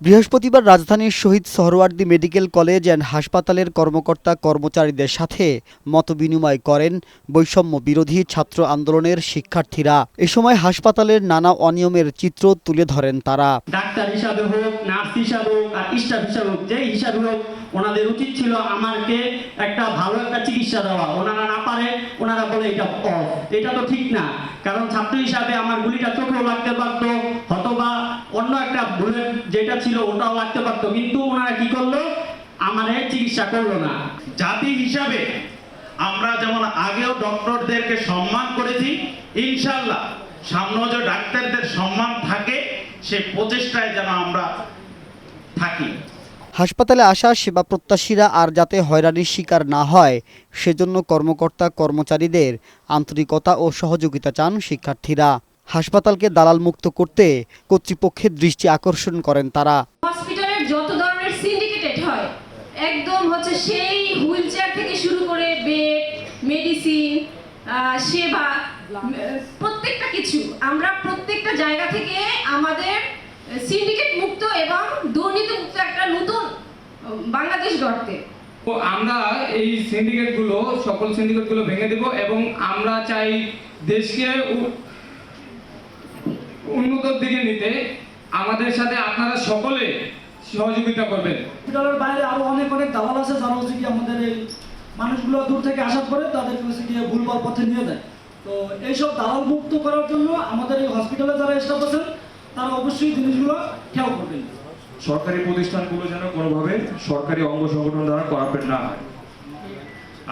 বৃহস্পতিবার রাজধানীর Shaheed Suhrawardy medical college and হাসপাতালের কর্মকর্তা কর্মচারীদের সাথে মতবিনিময় করেন বৈষম্য বিরোধী ছাত্র আন্দোলনের শিক্ষার্থীরা। এ সময় হাসপাতালের নানা অনিয়মের চিত্র তুলে ধরেন তারা। ডাক্তার হিসাবে হোক, নার্স হিসাবে হোক, আর স্টাফ হিসাবে হোক, যেই হিসাবে হোক, ওনাদের উচিত ছিল আমাকে একটা ভালো একটা চিকিৎসা দেওয়া। ওনারা না পারে, ওনারা বলে এটা অফ এটা তো ঠিক না। কারণ ছাত্র হিসাবে আমার গুলিটা চোখেও লাগতে পারতো অথবা অন্য একটা বুলেট যেটা ছিল, ওটাও লাগতে পারতো। কিন্তু ওনারা কি করল? আমারে চিকিৎসা করল না। জাতি হিসাবে আমরা যেমন আগেও ডক্টরদেরকে সম্মান করেছি ইনশাল্লাহ সামনেও যে ডাক্তারদের সম্মান থাকে, সে প্রচেষ্টায় যেন আমরা থাকি। হাসপাতালে আসা সেবা প্রত্যাশীরা আর যাতে হয়রানির শিকার না হয়, সেজন্য কর্মকর্তা কর্মচারীদের আন্তরিকতা ও সহযোগিতা চান শিক্ষার্থীরা। হাসপাতালকে দালাল মুক্ত করতে কর্তৃপক্ষের দৃষ্টি আকর্ষণ করেন তারা। হসপিটালের যত ধরনের সিন্ডিকেটেড হয় একদম হচ্ছে সেই হুইল চেয়ার থেকে শুরু করে বেড মেডিসিন সেবা প্রত্যেকটা কিছু। আমরা প্রত্যেকটা জায়গা থেকে আমাদের সিন্ডিকেট মুক্ত এবং দুর্নীতি মুক্ত একটা নতুন বাংলাদেশ গড়তে। তো আমরা এই সিন্ডিকেটগুলো সকল সিন্ডিকেটগুলো ভেঙে দেব এবং আমরা চাই দেশকে উন্নতর দিকে নিতে আমাদের সাথে আপনারা সকলে সহযোগিতা করবেন। হসপিটালের বাইরে আরও অনেক অনেক দালাল আছে যারা হচ্ছে কি আমাদের এই মানুষগুলো দূর থেকে আসার পরে তাদেরকে হচ্ছে গিয়ে ভুলভাল পথে নিয়ে দেয় তো এইসব দালাল মুক্ত করার জন্য আমাদের এই হসপিটালে যারা স্টাফ আছেন তারা অবশ্যই জিনিসগুলো খেয়াল করবেন। সরকারি প্রতিষ্ঠানগুলো যেন কোনোভাবে সরকারি অঙ্গ সংগঠন দ্বারা করাপেট না হয়।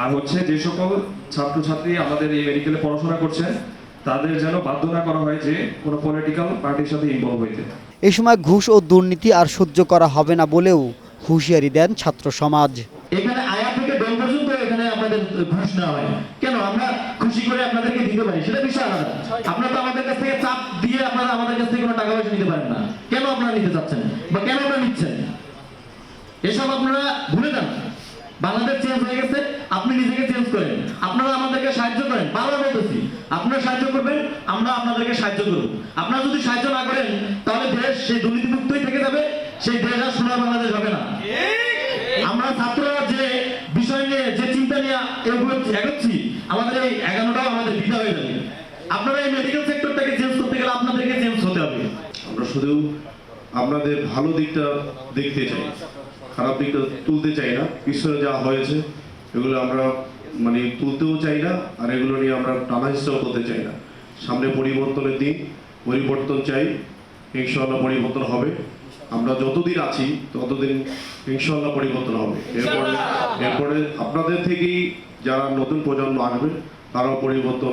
আর হচ্ছে যে সকল ছাত্রছাত্রী আমাদের এই মেডিকেলে পড়াশোনা করছে তাদের যেন বাধ্য না করা হয় যে কোনো পলিটিক্যাল পার্টির সাথে ইনভলভ হইতে। এ সময় ঘুষ ও দুর্নীতি আর সহ্য করা হবে না বলেও হুঁশিয়ারি দেন ছাত্র সমাজ। এখানে আয়া থেকে ডোল পর্যন্ত এখানে আপনাদের ঘুষ নেওয়া হয়। কেন? আমরা খুশি করে আপনাদেরকে দিতে পারি সেটা বিষয় আলাদা। আপনারা তো আমাদের কাছ থেকে চাপ দিয়ে আপনারা আমাদের কাছ থেকে কোনো টাকা পয়সা নিতে পারেন না। কেন আপনারা নিতে চাচ্ছেন? বা কেন আপনারা নিচ্ছেন? এসব আপনারা ভুলে যান। বাংলাদেশ চেঞ্জ হয়ে গেছে আপনি নিজেকে আপনারা আমাদেরকে সাহায্য করেন, বারবার বলতেছি, আপনারা সাহায্য করবেন, আমরা আপনাদেরকে সাহায্য করব। আপনারা যদি সাহায্য না করেন, তাহলে দেশ সেই দুর্নীতিমুক্তই থেকে যাবে, সেই দেশ আর সোনার বাংলাদেশ হবে না। আমরা ছাত্ররা যে বিষয় নিয়ে, যে চিন্তা নিয়ে এগোচ্ছি, আমাদের এই এগানোটাও আমাদের বিধা হয়ে যাবে। আপনারা এই মেডিকেল সেক্টরটাকে চেঞ্জ করতে গেলে আপনাদেরকে চেঞ্জ হতে হবে। আমরা শুধু আপনাদের ভালো দিকটা দেখতে চাই, খারাপ দিকটা তুলতে চাই না ঈশ্বরে যা হয়েছে, এগুলো আমরা মানে তুলতেও চাই না আর এগুলো নিয়ে আমরা টানা হিসাব করতে চাই না। সামনে পরিবর্তনের দিন পরিবর্তন চাই ইনশাল্লাহ পরিবর্তন হবে। আমরা যতদিন আছি ততদিন ইনশাল্লাহ পরিবর্তন হবে। এরপরে এরপরে আপনাদের থেকেই যারা নতুন প্রজন্ম আসবে তারাও পরিবর্তন